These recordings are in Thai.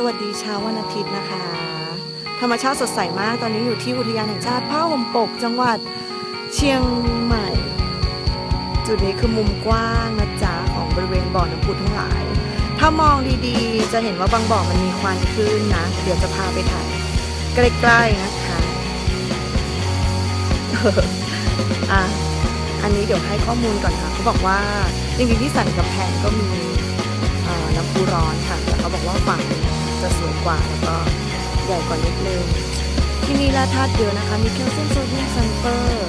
สวัสดีเช้าวันอาทิตย์นะคะ ธรรมชาติสดใสมากตอนนี้อยู่ที่อุทยานแห่งชาติผ้าห่มปก จังหวัดเชียงใหม่ จุดนี้คือมุมกว้างนะจ๊ะของบริเวณบ่อน้ำพุทั้งหลาย ถ้ามองดีๆ จะเห็นว่าบางบ่อมันมีควันขึ้นนะ เดี๋ยวจะพาไปถ่ายใกล้ๆนะคะอะอันนี้เดี๋ยวให้ข้อมูลก่อนค่ะเขาบอกว่าจริงๆที่สันกำแพงก็มีน้ำพุร้อนค่ะแต่เขาบอกว่าฝั่ง จะสวยกว่าแล้วก็ใหญ่กว่านิดนึงที่นี่แร่ธาตุเยอะนะคะ มีแคลเซียมโซเดียมซัลเฟอร์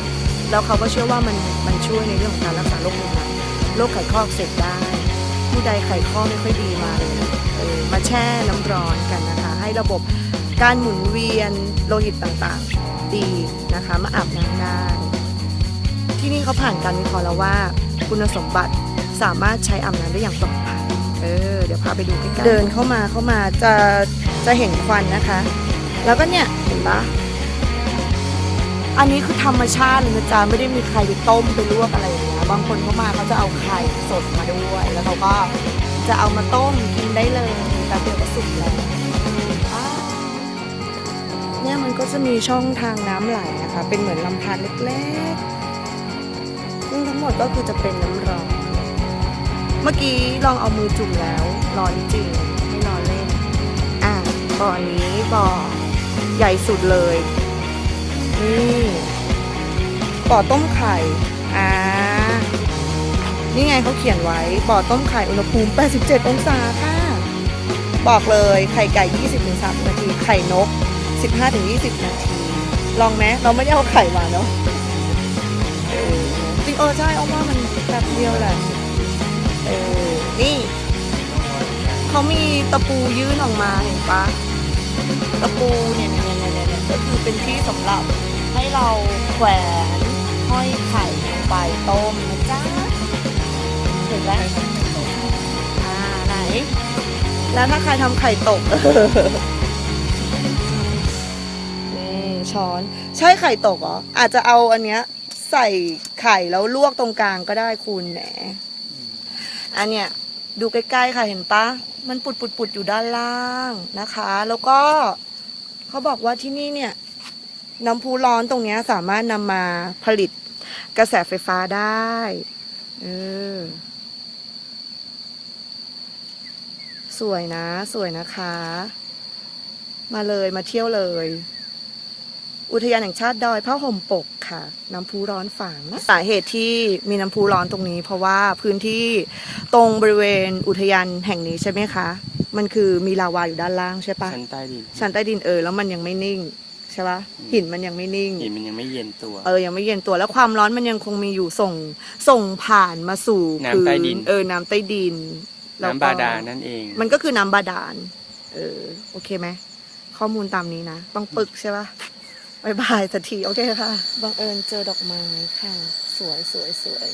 แล้วเขาก็เชื่อว่ามันมันช่วยในเรื่องของการรักษาโรคผิวหนังโรคไขข้ออักเสบได้ผู้ใดไขข้อไม่ค่อยดีมาเลยเออมาแช่น้ำร้อนกันนะคะ ให้ระบบการหมุนเวียนโลหิตต่างๆ ดีนะคะมาอาบน้ำได้ที่นี่เขาผ่านการวิเคราะห์แล้วว่า คุณสมบัติสามารถใช้อาบน้ำได้อย่างปลอดภัยาไปดูใกล้ๆเดินเข้ามาเข้ามาจะจะเห็นควันนะคะ แล้วก็เนี่ยเห็นปะอันนี้คือธรรมชาติเลยนะจ๊ะไม่ได้มีใครไปต้มไปลวกอะไรอย่างเงี้ยบางคนเขามาเขาจะเอาไข่สดมาด้วยแล้วเขาก็จะเอามาต้มกินได้เลยแป๊บเดียวก็สุกแล้วอ้าวเนี่ยมันก็จะมีช่องทางน้ำไหลนะคะ เป็นเหมือนลำธารเล็กๆซึ่งทั้งหมดก็คือจะเป็นน้ำร้อนเมื่อกี้ลองเอามือจุ่มแล้ว ร้อนจริงไม่ร้อนเล่น อะบ่อนี้บ่อใหญ่สุดเลยนี่บ่อต้มไข่ อ่า นี่ไงเขาเขียนไว้ บ่อต้มไข่อุณหภูมิ 87 องศาค่ะ บอกเลยไข่ไก่ 20-30 นาที ไข่นก 15-20 นาที ลองไหมเราไม่ได้เอาไข่มาเนาะจริงเออใช่เอาว่ามันแป๊บเดียวแหละ เออ นี่ เขามีตะปูยื่นออกมาเห็นปะตะปูเนี่ยเนี่ยเนี่ยเนี่ยก็คือเป็นที่สำหรับให้เราแขวนห้อยไข่ลงไปต้มนะจ๊ะเห็นไหมอ่าไหน แล้วถ้าใครทำไข่ตกนี่ช้อน ใช่ไข่ตกเหรอ อาจจะเอาอันเนี้ยใส่ไข่แล้วลวกตรงกลางก็ได้คุณแหมอันเนี้ย ดูใกล้ๆค่ะเห็นปะมันปุดปุดปุดๆอยู่ด้านล่างนะคะ แล้วก็เขาบอกว่าที่นี่เนี่ยน้ำพุร้อนตรงนี้สามารถนำมาผลิตกระแสไฟฟ้าได้เออสวยนะ สวยนะคะ มาเลยมาเที่ยวเลย อุทยานแห่งชาติดอยผ้าห่มปกค่ะ น้ำพุร้อนฝางนะสาเหตุที่มีน้ำพุร้อนตรงนี้ เพราะว่าพื้นที่ตรงบริเวณอุทยานแห่งนี้ใช่ไหมคะ มันคือมีลาวาอยู่ด้านล่างใช่ปะชั้นใต้ดินชั้นใต้ดินเออแล้วมันยังไม่นิ่งใช่ปะอืมหินมันยังไม่นิ่งหินมันยังไม่เย็นตัว เออยังไม่เย็นตัวแล้วความร้อนมันยังคงมีอยู่ส่งส่งผ่านมาสู่น้ำพื้ใต้ดินเออน้ำใต้ดินแล้วน้ำก็บาดาลนั่นเอง มันก็คือน้ำบาดาลเออโอเคไหมข้อมูลตามนี้นะ ต้องปึกใช่ปะ บายบายสักทีโอเคค่ะ บังเอิญเจอดอกไม้ค่ะ สวยสวยสวย